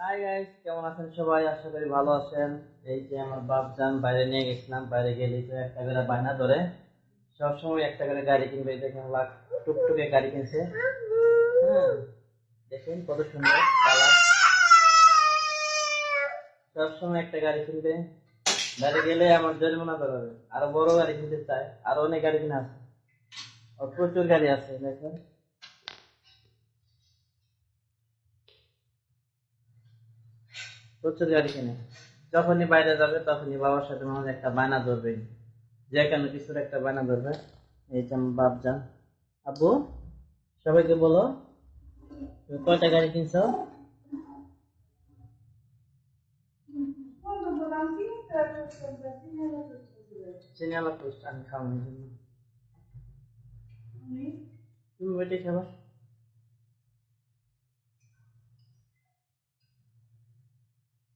Hi guys কেমন আছেন সবাই? আশা করি ভালো আছেন। এই যে আমার বাপ যান বাইরে নিয়ে গেছিলাম, বাইরে গেলে তো একটা করে বায়না ধরে। সবসময় একটা করে গাড়ি কিনবে দেখেন লাখ টুকটুকে গাড়ি কিনছে। হ্যাঁ দেখেন কত সুন্দর কালার। সবসময় একটা গাড়ি কিনবে। বাইরে গেলে আমার জরিমানা ধরাবে। আরও বড় গাড়ি কিনতে চায়, আরও অনেক গাড়ি কিনা আছে। প্রচুর গাড়ি আছে, দেখেন। প্রচুর গাড়ি কিনে। যখনই বাইরে যাবে, তখনই বাবার সাথে মনে হয় একটা বায়না ধরবে। যে কেন কিছুর একটা বায়না ধরবে। এই যে বাপ যান আব্বু, সবাইকে বলো কয়টা গাড়ি কিনছ? টোস্ট আমি খাওয়ানোর জন্য। তুমি ওইটাই খাবা?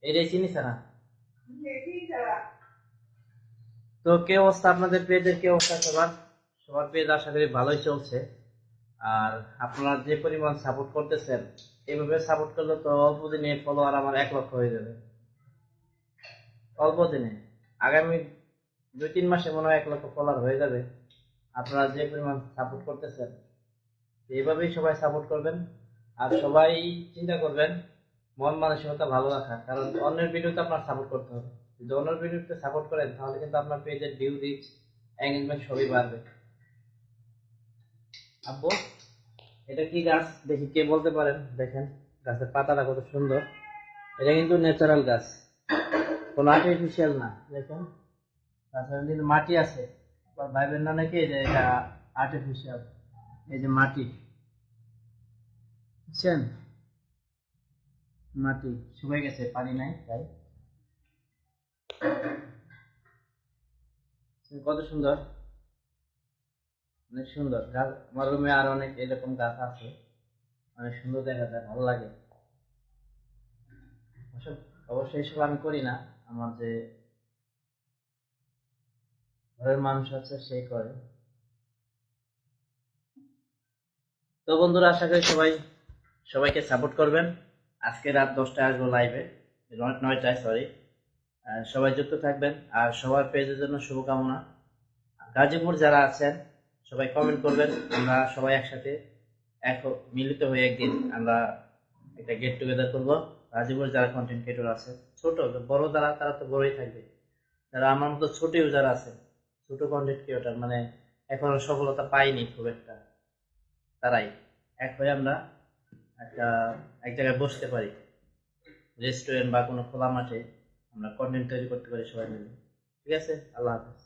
এটাই চিনি ছাড়া। তো কে অবস্থা আপনাদের পেজের কি অবস্থা সবার? সবার পেজ আশা করি ভালোই চলছে। আর আপনারা যে পরিমাণ সাপোর্ট করতেছেন এইভাবে সাপোর্ট করলে তো অল্প দিনে ফলোয়ার আমার এক লক্ষ হয়ে যাবে। অল্প দিনে। আগামী দুই তিন মাসে মনে হয় এক লক্ষ ফলোয়ার হয়ে যাবে। আপনারা যে পরিমাণ সাপোর্ট করতেছেন এইভাবেই সবাই সাপোর্ট করবেন। আর সবাই চিন্তা করবেন মন মানসিকতা ভালো রাখা। কারণ অন্যের ভিডিওতে আপনার সাপোর্ট করতে হবে। যদি অন্যের ভিডিওতে সাপোর্ট করেন, তাহলে কিন্তু আপনার পেজের ভিউ রিচ এঙ্গেজমেন্ট সবই বাড়বে। আব্বু, এটা কি গাছ? দেখি কে বলতে পারেন? দেখেন, গাছের পাতাটা কত সুন্দর। এটা কিন্তু ন্যাচারাল গাছ। কোনো আর্টিফিশিয়াল না। দেখেন গাছের কিন্তু মাটি আছে। আবার ভাইবেন না নাকি যে এটা আর্টিফিশিয়াল এই যে মাটি। বুঝছেন? মাটি শুকিয়ে গেছে, পানি নাই তাই। কত সুন্দর? অনেক সুন্দর। গাছ, আমার রুমে আর অনেক এরকম গাছ আছে। অনেক সুন্দর দেখা যায়, ভালো লাগে। অবশ্যই এসব আমি করি না। আমার যে ঘরের মানুষ আছে সেই করে। তো বন্ধুরা, আশা করি সবাই সবাইকে সাপোর্ট করবেন। আজকে রাত দশটায় আসব লাইভে নয়টায় সরি সবাই যুক্ত থাকবেন, আর সবার পেজের জন্য শুভকামনা। গাজীপুর যারা আছেন, সবাই কমেন্ট করবেন, আমরা সবাই একসাথে এক মিলিত হয়ে একদিন আমরা একটা গেট টুগেদার করব। গাজীপুর যারা কন্টেন্ট ক্রিয়েটর আছে, ছোট, বড় যারা, তারা তো বড়ই থাকবে। যারা আমার মতো ছোট ইউজার আছে, ছোট কন্টেন্ট ক্রিয়েটর মানে এখনও সফলতা পাইনি খুব একটা, তারাই। এক হয়ে আমরা একটা, এক জায়গায় বসতে পারি। রেস্টুরেন্ট বা কোনো খোলা মাঠে আমরা কন্টেন্ট তৈরি করতে পারি সবাই মিলে। ঠিক আছে? আল্লাহ হাফেজ।